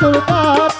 ফুল পাতা